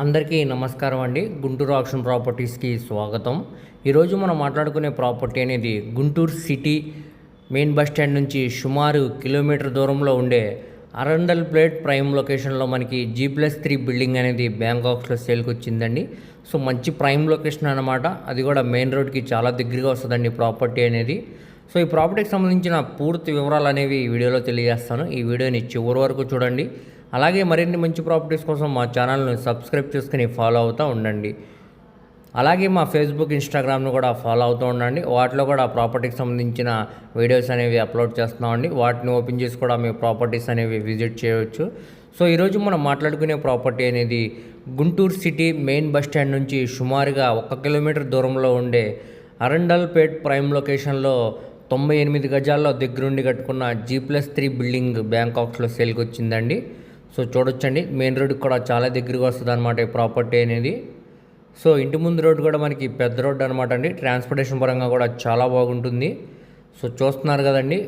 అందరికీ నమస్కారం అండి. గుంటూరు ఆక్షన్ ప్రాపర్టీస్కి స్వాగతం. ఈరోజు మనం మాట్లాడుకునే ప్రాపర్టీ అనేది Guntur city main bus stand నుంచి సుమారు కిలోమీటర్ దూరంలో ఉండే అరండల్ ప్లేట్ ప్రైమ్ లొకేషన్లో మనకి జీ ప్లస్ త్రీ బిల్డింగ్ అనేది బ్యాంకాక్స్లో సేల్కి వచ్చిందండి. సో మంచి ప్రైమ్ లొకేషన్ అనమాట అది కూడా మెయిన్ రోడ్కి చాలా దగ్గరగా వస్తుందండి ప్రాపర్టీ అనేది. సో ఈ ప్రాపర్టీకి సంబంధించిన పూర్తి వివరాలు అనేవి ఈ వీడియోలో తెలియజేస్తాను. ఈ వీడియోని చివరి వరకు చూడండి. అలాగే మరిన్ని మంచి ప్రాపర్టీస్ కోసం మా ఛానల్ని సబ్స్క్రైబ్ చేసుకుని ఫాలో అవుతూ ఉండండి. అలాగే మా ఫేస్బుక్ ఇన్స్టాగ్రామ్ను కూడా ఫాలో అవుతూ ఉండండి. వాటిలో కూడా ప్రాపర్టీకి సంబంధించిన వీడియోస్ అనేవి అప్లోడ్ చేస్తున్నామండి వాటిని ఓపెన్ చేసి కూడా మీ ప్రాపర్టీస్ అనేవి విజిట్ చేయవచ్చు. సో ఈరోజు మనం మాట్లాడుకునే ప్రాపర్టీ అనేది Guntur city main bus stand నుంచి సుమారుగా ఒక కిలోమీటర్ దూరంలో ఉండే అరండల్పేట్ ప్రైమ్ లొకేషన్లో తొంభై ఎనిమిది గజాల్లో దగ్గరుండి కట్టుకున్న జీ ప్లస్ త్రీ బిల్డింగ్ బ్యాంకాక్స్లో సేల్కి వచ్చిందండి. సో చూడొచ్చండి. మెయిన్ రోడ్కి కూడా చాలా దగ్గరగా వస్తుంది అనమాట ఈ ప్రాపర్టీ అనేది. సో ఇంటి ముందు రోడ్డు కూడా మనకి పెద్ద రోడ్డు అనమాట అండి. ట్రాన్స్పోర్టేషన్ పరంగా కూడా చాలా బాగుంటుంది. సో చూస్తున్నారు కదండి.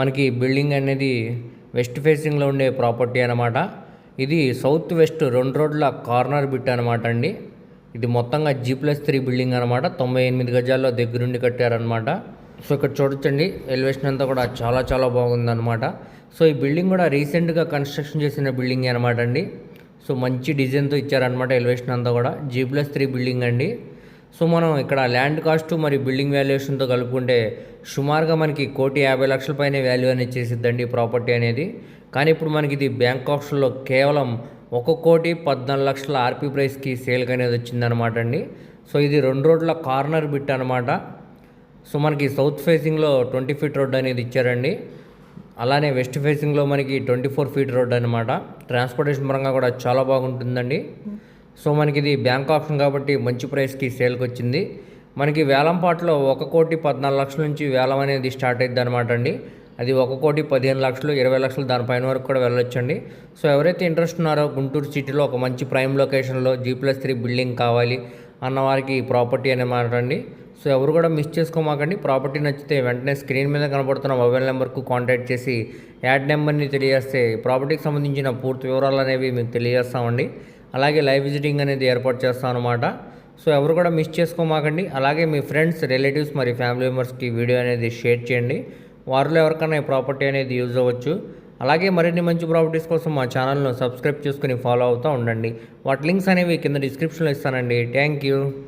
మనకి బిల్డింగ్ అనేది వెస్ట్ ఫేసింగ్లో ఉండే ప్రాపర్టీ అనమాట ఇది సౌత్ వెస్ట్ రెండు రోడ్ల కార్నర్ బిట్ అనమాట అండి. ఇది మొత్తంగా జీ ప్లస్ త్రీ బిల్డింగ్ అనమాట తొంభై ఎనిమిది గజాల్లో దగ్గరుండి కట్టారనమాట సో ఇక్కడ చూడొచ్చండి ఎలివేషన్ అంతా కూడా చాలా చాలా బాగుందన్నమాట. సో ఈ బిల్డింగ్ కూడా రీసెంట్గా కన్స్ట్రక్షన్ చేసిన బిల్డింగ్ అనమాట అండి. సో మంచి డిజైన్తో ఇచ్చారనమాట ఎలివేషన్ అంతా కూడా. జీ ప్లస్ త్రీ బిల్డింగ్ అండి. సో మనం ఇక్కడ ల్యాండ్ కాస్ట్ మరి బిల్డింగ్ వాల్యుయేషన్తో కలుపుకుంటే సుమారుగా మనకి కోటి యాభై లక్షల పైన వాల్యూ అనేది చేసిద్దండి ప్రాపర్టీ అనేది. కానీ ఇప్పుడు మనకి ఇది బ్యాంక్ ఆప్షన్లో కేవలం ఒక కోటి పద్నాలుగు లక్షల ఆర్పీ ప్రైస్కి సేల్కి అనేది వచ్చిందనమాట అండి. సో ఇది రెండు రోడ్ల కార్నర్ బిట్ అనమాట సో మనకి సౌత్ ఫేసింగ్లో ట్వంటీ ఫీట్ రోడ్ అనేది ఇచ్చారండి. అలానే వెస్ట్ ఫేసింగ్లో మనకి ట్వంటీ ఫోర్ ఫీట్ రోడ్ అనమాట ట్రాన్స్పోర్టేషన్ పరంగా కూడా చాలా బాగుంటుందండి. సో మనకి ఇది బ్యాంక్ ఆప్షన్ కాబట్టి మంచి ప్రైస్కి సేల్కి వచ్చింది. మనకి వేలంపాట్లో ఒక కోటి పద్నాలుగు లక్షల నుంచి వేలం అనేది స్టార్ట్ అయింది అనమాట అండి. అది ఒక కోటి పదిహేను లక్షలు ఇరవై లక్షలు దానిపైన వరకు కూడా వెళ్ళొచ్చండి. సో ఎవరైతే ఇంట్రెస్ట్ ఉన్నారో గుంటూరు సిటీలో ఒక మంచి ప్రైమ్ లొకేషన్లో జీ ప్లస్ త్రీ బిల్డింగ్ కావాలి అన్నవారికి ప్రాపర్టీ అనమాట అండి. సో ఎవరు కూడా మిస్ చేసుకోమాకండి. ప్రాపర్టీ నచ్చితే వెంటనే స్క్రీన్ మీద కనబడుతున్న మొబైల్ నెంబర్కు కాంటాక్ట్ చేసి యాడ్ నెంబర్ని తెలియజేస్తే ప్రాపర్టీకి సంబంధించిన పూర్తి వివరాలు అనేవి మీకు తెలియజేస్తామండి. అలాగే లైవ్ విజిటింగ్ అనేది ఏర్పాటు చేస్తాం అనమాట సో ఎవరు కూడా మిస్ చేసుకోమాకండి. అలాగే మీ ఫ్రెండ్స్ రిలేటివ్స్ మరి ఫ్యామిలీ మెంబర్స్కి వీడియో అనేది షేర్ చేయండి. వారిలో ఎవరికైనా ఈ ప్రాపర్టీ అనేది యూజ్ అవ్వచ్చు. అలాగే మరిన్ని మంచి ప్రాపర్టీస్ కోసం మా ఛానల్ను సబ్స్క్రైబ్ చేసుకుని ఫాలో అవుతూ ఉండండి. వాటి లింక్స్ అనేవి కింద డిస్క్రిప్షన్లో ఇస్తానండి. Thank you.